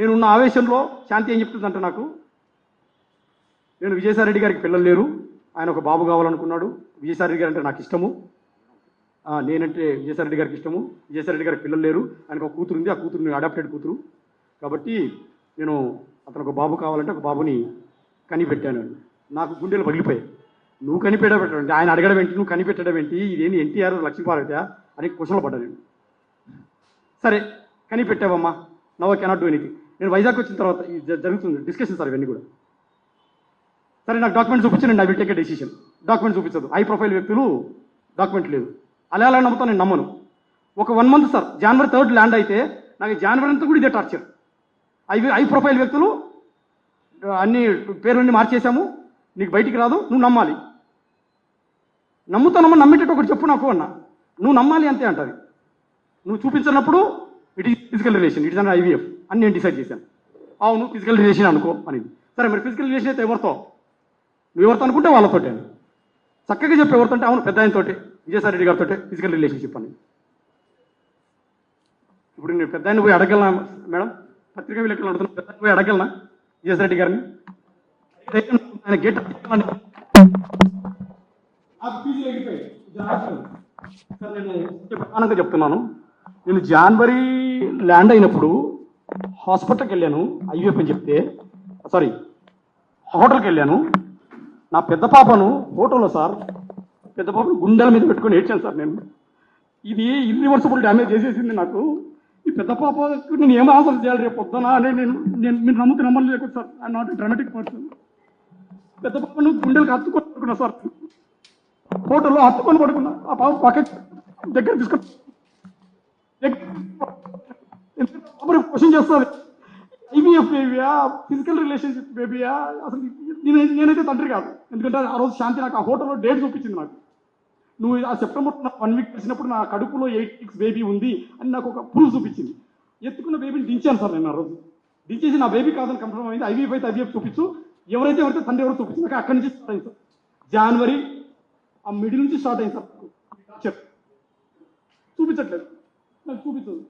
నేనున్న ఆవేశంలో శాంతి ఏం చెప్తుందంట నాకు? నేను విజయసాయిరెడ్డి గారికి పిల్లలు లేరు. ఆయన ఒక బాబు కావాలనుకున్నాడు. విజయసాయిరెడ్డి గారు అంటే నాకు ఇష్టము. నేనంటే విజయసాయిరెడ్డి గారికి ఇష్టము. విజయసాయిరెడ్డి గారికి పిల్లలు లేరు. ఆయనకు ఒక కూతురు ఉంది. ఆ కూతురు అడాప్టెడ్ కూతురు. కాబట్టి నేను అతను ఒక బాబు కావాలంటే ఒక బాబుని కనిపెట్టాను. నాకు గుండెలు పగిలిపోయాయి. నువ్వు కనిపెట్టడం ఆయన అడగడం ఏంటి? నువ్వు కనిపెట్టడం ఏంటి? ఇదేంటి ఎన్టీఆర్ లక్ష్మీపార్వతి అని క్వశ్చన్లో పడ్డా నేను. సరే కనిపెట్టావమ్మా. నవ్ కెనాట్ డూ ఎనీథింగ్ నేను వైజాగ్ వచ్చిన తర్వాత ఇది జరుగుతుంది డిస్కషన్ సార్ ఇవన్నీ కూడా. సరే నాకు డాక్యుమెంట్ చూపించండి I will take a decision document చూపించదు. హై ప్రొఫైల్ వ్యక్తులు డాక్యుమెంట్ లేదు. అలా ఎలా నమ్ముతాను నేను నమ్మను. ఒక one month sir January third land అయితే నాకు జనవరి అంతా కూడా ఇదే టార్చర్ ఐ హై ప్రొఫైల్ వ్యక్తులు అన్ని పేర్లన్నీ మార్చేశాము నీకు బయటికి రాదు నువ్వు నమ్మాలి. నమ్ముతానమ్మా నమ్మేటట్టు ఒకటి చెప్పు నాకు అన్న. నువ్వు నమ్మాలి అంతే అంటది. నువ్వు చూపించినప్పుడు it is physical relation it is an IVF అని నేను డిసైడ్ చేశాను. అవును ఫిజికల్ రిలేషన్ అనుకో అనేది. సరే మరి ఫిజికల్ రిలేషన్ అయితే ఎవరితో? నువ్వు ఎవరితో అనుకుంటే వాళ్ళతోటే చక్కగా చెప్పి ఎవరితో అంటే అవును పెద్ద ఆయనతోటి విజయసాయి రెడ్డి గారితో ఫిజికల్ రిలేషన్షిప్ అని. ఇప్పుడు నేను పెద్ద ఆయన పోయి అడగలనా మేడం? పత్రికా విలేకరులు అడుగుతున్నా పెద్ద పోయి అడగలనా విజయసాయి రెడ్డి గారిని? ఆయన గేట్ నేను ప్రధానంగా చెప్తున్నాను. నేను జనవరి ల్యాండ్ అయినప్పుడు హాస్పిటల్కి వెళ్ళాను ఐవీఎఫ్ అని చెప్తే సారీ హోటల్కి వెళ్ళాను. నా పెద్ద పాపను హోటల్లో సార్ పెద్ద పాపను గుండెల మీద పెట్టుకొని ఏడ్చాను సార్ నేను. ఇది ఇర్రివర్సిబుల్ డ్యామేజ్ చేసేసింది నాకు. ఈ పెద్ద పాపకు నేను ఏం ఆన్సర్ చేయాలి రేపు పొద్దున అనే నేను నేను మీరు నమ్మకం నమ్మని లేకపోతే sir I not dramatic person పెద్ద పాపను గుండెలకు హత్తుకొని పడుకున్నా సార్. హోటల్లో హత్తుకొని పడుకున్నా ఆ పాప పక్క దగ్గర తీసుకొని క్వశ్చన్ చేస్తుంది ఐవీఎఫ్ బేబీయా ఫిజికల్ రిలేషన్షిప్ బేబీయా అసలు నేను నేనైతే తండ్రి కాదు. ఎందుకంటే ఆ రోజు శాంతి నాకు ఆ హోటల్లో డేట్ చూపించింది నాకు. నువ్వు ఆ సెప్టెంబర్ వన్ వీక్ వచ్చినప్పుడు నా కడుపులో ఎయిట్ వీక్స్ బేబీ ఉంది అని నాకు ఒక ప్రూఫ్ చూపించింది. ఎత్తుకున్న బేబీని దించాను సార్ నేను ఆ రోజు. దించేసి నా బేబీ కాదని కన్ఫర్మ్ అయింది. ఐవీఎఫ్ అయితే ఐవీఎఫ్ చూపించు. ఎవరైతే ఎవరైతే తండ్రి ఎవరు చూపించు నాకు అక్కడి నుంచి స్టార్ట్ అయింది సార్. జనవరి ఆ మిడిల్ నుంచి స్టార్ట్ అయింది సార్ చెప్ చూపించట్లేదు. నాకు చూపించదు.